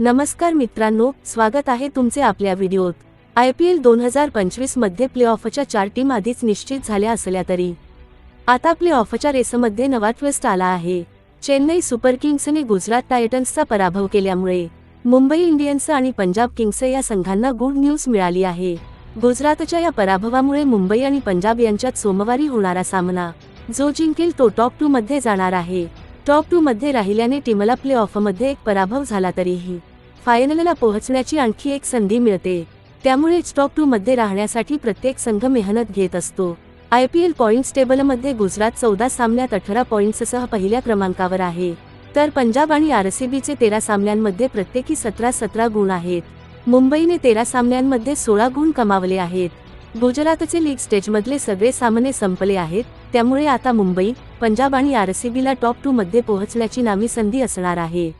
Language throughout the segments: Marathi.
नमस्कार मित्रांनो स्वागत आहे तुमचे आपल्या व्हिडिओत. आय पी एल दोन हजार पंचवीसमध्ये प्ले ऑफच्या चार टीम आधीच निश्चित झाल्या असल्या तरी. आता प्ले ऑफच्या रेसमध्ये नवा ट्विस्ट आला आहे. चेन्नई सुपर किंग्सने गुजरात टायटन्सचा पराभव केल्यामुळे मुंबई इंडियन्स आणि पंजाब किंग्स या संघांना गुड न्यूज मिळाली आहे. गुजरातच्या या पराभवामुळे मुंबई आणि पंजाब यांच्यात सोमवारी होणारा सामना जो जिंकेल तो टॉप टू मध्ये जाणार आहे. टॉप टू मध्ये राहिल्याने टीमला प्ले ऑफमध्ये एक पराभव झाला तरीही. फायनलला पोहोचण्याची आणखी एक संधी मिळते. त्यामुळेच टॉप टू मध्ये राहण्यासाठी प्रत्येक संघ मेहनत घेत असतो. आय पी एल पॉईंट्स टेबलमध्ये गुजरात चौदा सामन्यात अठरा पॉईंट्ससह पहिल्या क्रमांकावर आहे. तर पंजाब आणि आरसीबीचे तेरा सामन्यांमध्ये प्रत्येकी सतरा सतरा गुण आहेत. मुंबईने तेरा सामन्यांमध्ये सोळा गुण कमावले आहेत. गुजरातचे लीग स्टेजमधले सगळे सामने संपले आहेत त्यामुळे आता मुंबई पंजाब आणि आरसीबीला टॉप टू मध्ये पोहोचण्याची नामी संधी असणार आहे.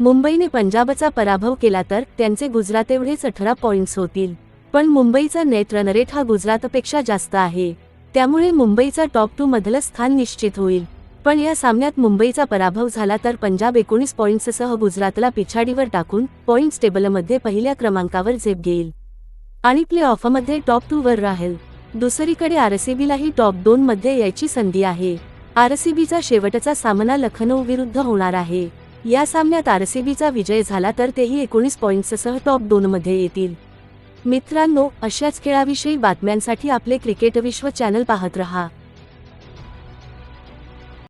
मुंबईने पंजाबचा पराभव केला तर त्यांचे गुजरात एवढेच अठरा पॉइंट्स होतील. पण मुंबईचा नेट रनरेट हा गुजरातपेक्षा जास्त आहे. त्यामुळे मुंबईचा टॉप टू मधलं स्थान निश्चित होईल. पण या सामन्यात मुंबईचा पराभव झाला तर पंजाब एकोणीस पॉईंट्ससह गुजरातला पिछाडीवर टाकून पॉईंट्स टेबलमध्ये पहिल्या क्रमांकावर झेप घेईल. आणि प्ले ऑफमध्ये टॉप टू वर राहील. दुसरीकडे आरसीबीलाही टॉप दोन मध्ये यायची संधी आहे. आरसीबीचा शेवटचा सामना लखनौ विरुद्ध होणार आहे. या सामन्यात आरसीबीचा विजय झाला तर तेही एकोणीस पॉईंट्ससह टॉप दोन मध्ये येतील. मित्रांनो अशाच खेळाविषयी बातम्यांसाठी आपले क्रिकेट विश्व चॅनल पाहत रहा.